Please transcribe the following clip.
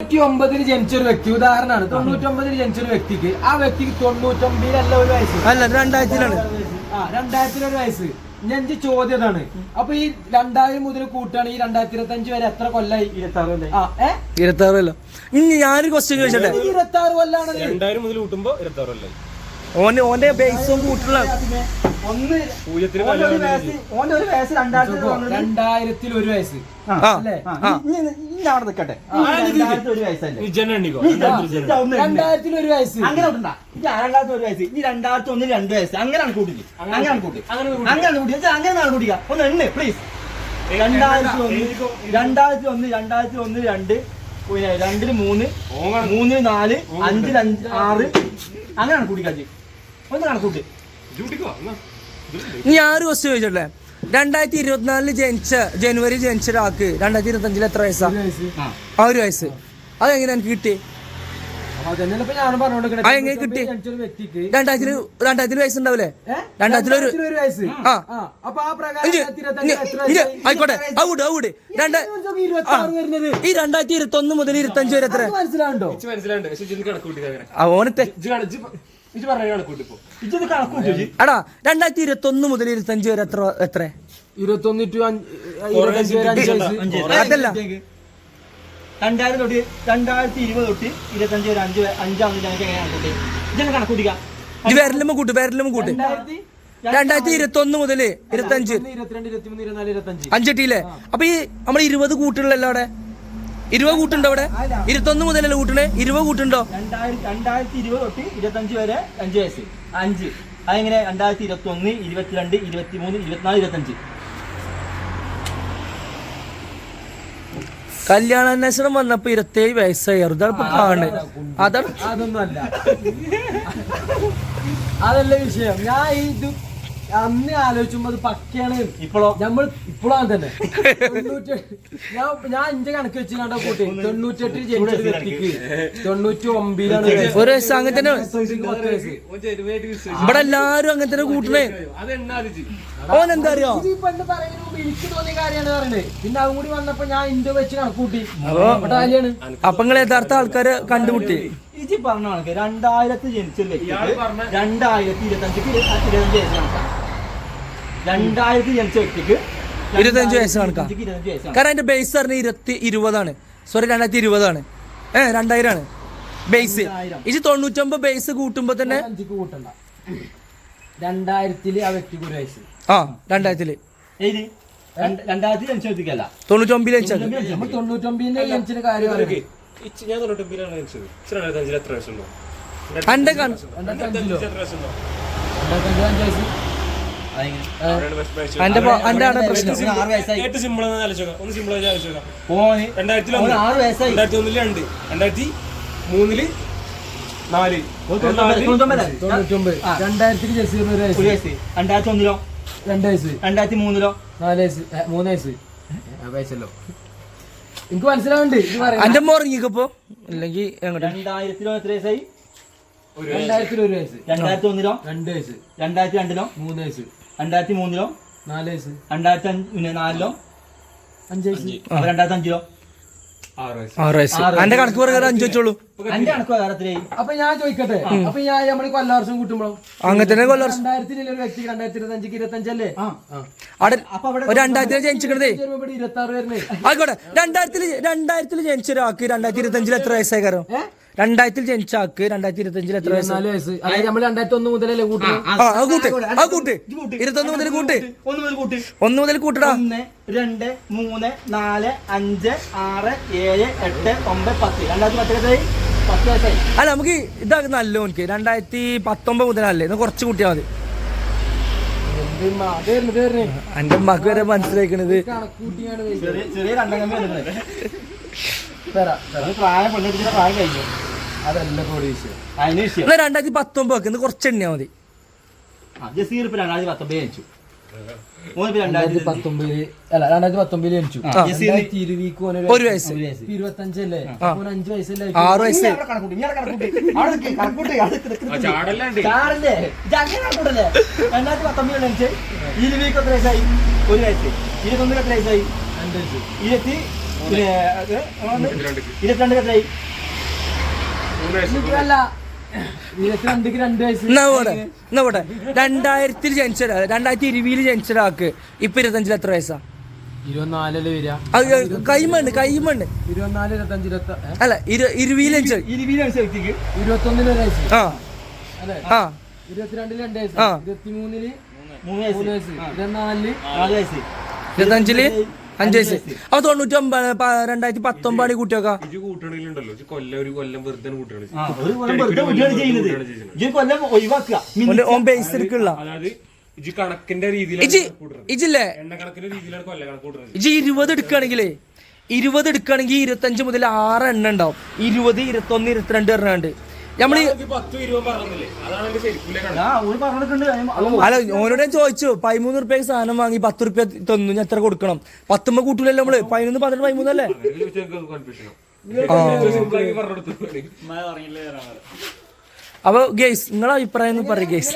തൊണ്ണൂറ്റി ഒമ്പതിൽ ജനിച്ച ഒരു വ്യക്തി ഉദാഹരണമാണ്. തൊണ്ണൂറ്റി ഒമ്പതിൽ ജനിച്ച ഒരു വ്യക്തിക്ക് ആ വ്യക്തിക്ക് തൊണ്ണൂറ്റൊമ്പതിലല്ല ഒരു വയസ്സ്. അല്ല രണ്ടായിരത്തിലാണ്. ആ രണ്ടായിരത്തിലൊരു വയസ്സ്. ഞാൻ ചോദ്യം അപ്പൊ ഈ രണ്ടായിരം മുതൽ കൂട്ടാണ് ഈ രണ്ടായിരത്തി ഇരുപത്തി അഞ്ച് വരെ എത്ര കൊല്ലായി? ആ ആറ് ഇരുപത്തി ഇനി ഞാനൊരു ക്വസ്റ്റ്യൻ ചോദിച്ചോട്ടെ? ഇരുപത്തി ആറ് കൊല്ലാണ് രണ്ടായിരം മുതൽ കൂട്ടുമ്പോ ഇരുപത്തി ആറ് കൊല്ലായി ഓന്റെ ഓന്റെ ബേസും കൂട്ടുള്ള ഒന്ന് പൂജ്യത്തിന് ഓന്റെ ഒരു വയസ്സ് ഓന്റെ ഒരു വയസ്സ് രണ്ടായിരത്തി വന്നത് രണ്ടായിരത്തിൽ ഒരു വയസ്സ്. അല്ലേ? അവിടെ നിക്കട്ടെ. രണ്ടായിരത്തി ഒരു വയസ്സല്ലേ. രണ്ടായിരത്തിൽ ഒരു വയസ്സ്. അങ്ങനെ ഇനി രണ്ടായിരത്തി ഒരു വയസ്സ്. ഇനി രണ്ടായിരത്തി ഒന്നിൽ രണ്ട് വയസ്സ്. അങ്ങനെയാണ് കൂട്ടിക്ക്. അങ്ങനെയാണ് കൂട്ടി. അങ്ങനെയാണ് കൂട്ടി. അങ്ങനെയാണ് കൂട്ടിക്ക. ഒന്ന് എണ്ണ പ്ലീസ് രണ്ടായിരത്തി ഒന്ന് രണ്ടായിരത്തി ഒന്ന് രണ്ടായിരത്തി ഒന്ന് രണ്ട് പിന്നെ രണ്ടിൽ മൂന്ന് മൂന്നിന് നാല് അഞ്ചിൽ അഞ്ച് ആറ്. അങ്ങനെയാണ് കൂട്ടിക്കാച്ചി ഒന്ന് കണക്കൂട്ടി ഡ്യൂട്ടിക്കോ ഇനി ഞാനൊരു ക്വസ്റ്റ്യൻ ചോദിച്ചോട്ടെ രണ്ടായിരത്തി ഇരുപത്തിനാലിൽ ജനിച്ച ജനുവരി ജനിച്ച ഒരാൾക്ക് രണ്ടായിരത്തി ഇരുപത്തി അഞ്ചിൽ എത്ര വയസ്സാ. ആ ഒരു വയസ്സ്. അതെങ്ങനെ എനിക്ക് കിട്ടി? കിട്ടി? രണ്ടായിരത്തി രണ്ടായിരത്തി ഒരു വയസ്സ്. ആ. ആ ആ രണ്ടായിരത്തി ഇരുപത്തി? ആയിക്കോട്ടെ. ഔട് ഔട് രണ്ട് ആറ് ഈ രണ്ടായിരത്തി ഒന്ന് മുതൽ ഇരുപത്തി അഞ്ച് വരെ എത്ര? മനസ്സിലാവുണ്ടോ എടാ രണ്ടായിരത്തി ഇരുപത്തി ഒന്ന് മുതൽ ഇരുപത്തി അഞ്ച് വരെ എത്ര എത്ര? ഇരുപത്തൊന്ന് ടു ഇരുപത്തഞ്ച് വരെ അഞ്ച് വയസ്സ് അഞ്ച് അതല്ല. രണ്ടായിരം തൊട്ട് രണ്ടായിരത്തി ഇരുപത് തൊട്ട് ഇരുപത്തഞ്ച് വരെ അഞ്ച് അഞ്ചാമത് ഞങ്ങൾക്ക് എങ്ങനെയാണ് കൂട്ടി ഇതാണ് കണക്കൂട്ടിക്ക ഇത് വിരലുമ്പോ കൂട്ട് വിരലുമ്പോ കൂട്ട്. രണ്ടായിരത്തി ഇരുപത്തി ഒന്ന് മുതൽ ഇരുപത്തി അഞ്ച് ഇരുപത്തഞ്ച് അപ്പൊ ഈ നമ്മൾ ഇരുപത് കൂട്ടുകളല്ലോ അവിടെ? ഇരുപത് കൂട്ടുണ്ടോ അവിടെ? ഇരുപത്തൊന്ന് മുതലല്ലേ കൂട്ടണേ? ഇരുപത് കൂട്ടുണ്ടോ? രണ്ടായിരത്തി ഇരുപത് തൊട്ട് ഇരുപത്തഞ്ച് വരെ അഞ്ച് വയസ്സ്. അഞ്ച്. അതെങ്ങനെ? രണ്ടായിരത്തി ഇരുപത്തി ഒന്ന് ഇരുപത്തിരണ്ട് ഇരുപത്തി മൂന്ന് ഇരുപത്തിനാല് ഇരുപത്തഞ്ച്. കല്യാണാന്വേഷണം വന്നപ്പോ ഇരുപത്തേഴ് വയസ്സായി. അതാണ് ഇപ്പൊ അതാണ് അതൊന്നും അല്ല അതല്ല വിഷയം. ഞാൻ ഈ അന്ന് ആലോചിക്കുമ്പോ അത് പക്കയാണ്. ഇപ്പോഴോ? നമ്മൾ ഇപ്പോഴാണ് തന്നെ. തൊണ്ണൂറ്റി ഞാൻ ഞാൻ എന്റെ കണക്ക് വെച്ച് കണ്ട കൂട്ടി. തൊണ്ണൂറ്റെട്ടിൽ ജനിച്ച ഒരു വ്യക്തിക്ക് തൊണ്ണൂറ്റി ഒമ്പതിലാണ് ഒരു വയസ്സ് അങ്ങനെ തന്നെ ഇവിടെ എല്ലാരും അങ്ങനെ തന്നെ കൂട്ടണേ. ഓൻ എന്താ അറിയോ? പണ്ട് മുമ്പ് എനിക്ക് തോന്നിയ കാര്യമാണ് പറയുന്നത് പിന്നെ അതും കൂടി വന്നപ്പോ ഞാൻ ഇന്റെ വെച്ച് കണക്കൂട്ടി അപ്പൊ നിങ്ങൾ യഥാർത്ഥ ആൾക്കാര് കണ്ടുമുട്ടി. ഇജി പറഞ്ഞ കണക്ക്. രണ്ടായിരത്തി ജനിച്ചല്ലേ രണ്ടായിരത്തി ഇരുപത്തി രണ്ടായിരത്തി ഇരുപത്തി അഞ്ച് വയസ്സ് കണക്കാം രണ്ടായിരത്തി ജനിച്ച വ്യക്തിക്ക് ഇരുപത്തഞ്ച് വയസ്സ് കണക്കാ. കാരണം അതിന്റെ ബേസ് പറഞ്ഞ ഇരുപത്തി ഇരുപതാണ്. സോറി രണ്ടായിരത്തി ഇരുപതാണ്. ഏ രണ്ടായിരം ആണ് ബേസ് ഇത് തൊണ്ണൂറ്റൊമ്പത് ബേസ് കൂട്ടുമ്പോ തന്നെ കൂട്ടണ്ട. രണ്ടായിരത്തിൽ ആ വ്യക്തിക്ക് ഒരു വയസ്സ്. ആ രണ്ടായിരത്തിൽ. രണ്ടായിരത്തി ജനിച്ച വ്യക്തിക്കല്ല. ജനിച്ചിന് കാര്യം ഞാൻ തൊണ്ണൂറ്റൊമ്പതിലാണ് ജനിച്ചത്. ഇച്ച് രണ്ടായിരത്തി അഞ്ചിൽ എത്ര വയസ്സുണ്ടോ? രണ്ടായിരത്തി അഞ്ച് വയസ്സ്. ഏറ്റവും സിമ്പിൾ എന്ന് ഒന്ന് സിമ്പിൾ ആയിട്ട് രണ്ടായിരത്തി രണ്ടായിരത്തി ഒന്നിൽ രണ്ട്. രണ്ടായിരത്തി മൂന്നിൽ നാല്. രണ്ടായിരത്തി ഒന്നിലോ? രണ്ട് വയസ്സ്. രണ്ടായിരത്തി മൂന്നിലോ? നാല് വയസ്സ്. മൂന്ന് വയസ്സ്. ആ, വയസ്സല്ലോ എനിക്ക് മനസ്സിലാവുന്നുണ്ട്. അന്റെ അമ്മ ഉറങ്ങിക്കപ്പോ അല്ലെങ്കിൽ രണ്ടായിരത്തിലോ എത്ര വയസ്സായി? രണ്ടായിരത്തിലോ ഒരു വയസ്സ്. രണ്ടായിരത്തി ഒന്നിലോ? രണ്ട് വയസ്സ്. രണ്ടായിരത്തി രണ്ടിലോ? മൂന്ന് വയസ്സ്. രണ്ടായിരത്തി മൂന്നിലോ നാല് വയസ്സ്. രണ്ടായിരത്തി അഞ്ച് പിന്നെ നാലിലോ? അഞ്ച് വയസ്സ്. അപ്പൊ രണ്ടായിരത്തി അഞ്ചിലോ ആറ് വയസ്സ്. ആറ് വയസ്സ്. അന്റെ കണക്ക് പ്രകാരം അഞ്ചു വെച്ചോളൂ. അന്റെ കണക്ക് വേറെത്രയായി അപ്പൊ ഞാൻ ചോദിക്കട്ടെ അപ്പൊ ഞാൻ നമ്മൾ കൊല്ലാവർഷം കൂട്ടുമ്പോഴോ അങ്ങനെ തന്നെ കൊല്ലം രണ്ടായിരത്തിലുള്ള ഒരു വ്യക്തി? രണ്ടായിരത്തി ഇരുപത്തി അഞ്ചിക്ക് ഇരുപത്തി ഒരു രണ്ടായിരത്തിലെ ആറ് വരുന്നേ ആയിക്കോട്ടെ. രണ്ടായിരത്തിൽ രണ്ടായിരത്തിൽ ജനിച്ച ഒരാൾക്ക് രണ്ടായിരത്തി ഇരുപത്തി അഞ്ചിൽ എത്ര വയസ്സായി കാരണം? രണ്ടായിരത്തിൽ ജനിച്ച ആക്ക് രണ്ടായിരത്തി ഇരുപത്തി അഞ്ചിൽ എത്ര വയസ്സ്. അതായത് നമ്മൾ രണ്ടായിരത്തി ഒന്ന് മുതലല്ലേ കൂട്ട്? ആ കൂട്ട്. ഇരുപത്തൊന്ന് മുതൽ കൂട്ട്. ഒന്ന് മുതൽ കൂട്ട്. ഒന്ന് മുതൽ കൂട്ടടാ. ഒന്ന് രണ്ട് മൂന്ന് നാല് അഞ്ച് ആറ് ഏഴ് എട്ട് ഒമ്പത് പത്ത്. രണ്ടായിരത്തി പത്ത് എത്രയായി? വയസ്സായി. അല്ല നമുക്ക് ഇതാക്കി നല്ല എനിക്ക് രണ്ടായിരത്തി പത്തൊമ്പത് മുതലല്ലേ? ഇത് കുറച്ച് കൂട്ടിയാൽ മതി. എന്റെ ഉമ്മക്ക് വരെ മനസ്സിലാക്കണത്. ചെറിയ പ്രായം പെണ്ണെടുക്കുന്ന പ്രായം കഴിഞ്ഞു. അതല്ല രണ്ടായിരത്തി പത്തൊമ്പത് ഇന്ന് കുറച്ച് എണ്ണിയാ മതി. ജസീർ ഇപ്പൊ രണ്ടായിരത്തി പത്തൊമ്പത് ജനിച്ചു. രണ്ടായിരത്തി രണ്ടായിരത്തി പത്തൊമ്പതിൽ അല്ല രണ്ടായിരത്തി പത്തൊമ്പതിൽ ജനിച്ചു. ആ. രണ്ടായിരത്തി ഇരുപതിക്ക് ഒരു വയസ്സ്. ഒരു വയസ്സ്. ഇരുപത്തഞ്ചല്ലേ? ആ. ഓന് അഞ്ച് വയസ്സല്ലേ ആറ് വയസ്സ്? രണ്ടായിരത്തി പത്തൊമ്പതിൽ ജനിച്ച് ഇരുപതിക്ക് എത്ര വയസ്സായി? ഒരു വയസ്സ്. എത്ര വയസ്സായി? ഇരുപത്തി ഇരുപത്തിരണ്ട്. എത്രയായി മൂന്ന് വയസ്സ് അല്ല ഇരുപത്തിരണ്ടിക്ക് രണ്ട് വയസ്സ് എന്നാ പോട്ടെ എന്നാ പോട്ടെ. രണ്ടായിരത്തിൽ ജനിച്ച രണ്ടായിരത്തി ഇരുപതിൽ ജനിച്ച ഒരാൾക്ക് ഇപ്പൊ ഇരുപത്തഞ്ചിൽ എത്ര വയസ്സാ? ഇരുപത്തിനാലിൽ വരിക അത് കൈമണ്ണ് കൈമണ്ണ്. ഇരുപത്തിനാല് ഇരുപത്തഞ്ച് ഇരുപത്തി ഏ? അല്ല ഇരു ഇരുപതിൽ ജനിച്ച ഇരുപത് വ്യക്തിക്ക് ഇരുപത്തൊന്നിന് ഒരു വയസ്സ്. ആ. അല്ലെ? ആ. ഇരുപത്തിരണ്ടിൽ രണ്ട് വയസ്സ്. ഇരുപത്തിമൂന്നിൽ മൂന്ന് വയസ്സ്. ഇരുപത്തിനാലിൽ നാല് വയസ്സ്. ഇരുപത്തഞ്ചിൽ? അഞ്ച് വയസ്സ്. അപ്പൊ തൊണ്ണൂറ്റൊമ്പത് പ- രണ്ടായിരത്തി പത്തൊമ്പതാണ് കുട്ടിയൊക്കെ ഇജ് കൂട്ടണിലുണ്ടല്ലോ. ഇജ് കൊല്ലം ഒരു കൊല്ലം വെറുതെ കൂട്ടണ ആ, ഒരു കൊല്ലം വെറുതെ ചെയ്യുന്നത്. ഈ കൊല്ലം ഒഴിവാക്കുക. ഓന്റെ ഓൻ ബേസ് എടുക്കുള്ള അതായത് ഇജ് കണക്കിന്റെ ഇജി രീതിയിലാണ് കൂട്ടുന്നത് ഇജില്ലേ എണ്ണ കണക്കിന്റെ രീതിയിലാണ് കൊല്ല കണക്ക് ഇജി ഇരുപത് എടുക്കുകയാണെങ്കിലേ ഇരുപത് എടുക്കുകയാണെങ്കിൽ ഇരുപത്തഞ്ച് മുതൽ ആറ് എണ്ണ ഉണ്ടാവും. ഇരുപത് ഇരുപത്തൊന്ന് ഇരുപത്തിരണ്ട് എണ്ണുണ്ട് നമ്മൾ പറഞ്ഞിട്ടുണ്ട് അല്ല ഓനോട് ഞാൻ ചോദിച്ചു പതിമൂന്ന് റുപ്യ സാധനം വാങ്ങി പത്ത് റുപ്യ തന്നു ഞാൻ എത്ര കൊടുക്കണം? പത്തുമ്പോ കൂട്ടില്ലല്ലോ നമ്മൾ പതിനൊന്ന് പന്ത്രണ്ട് പതിമൂന്നല്ലേ അപ്പൊ ഗേസ് നിങ്ങളെ അഭിപ്രായം പറയും ഗേസ്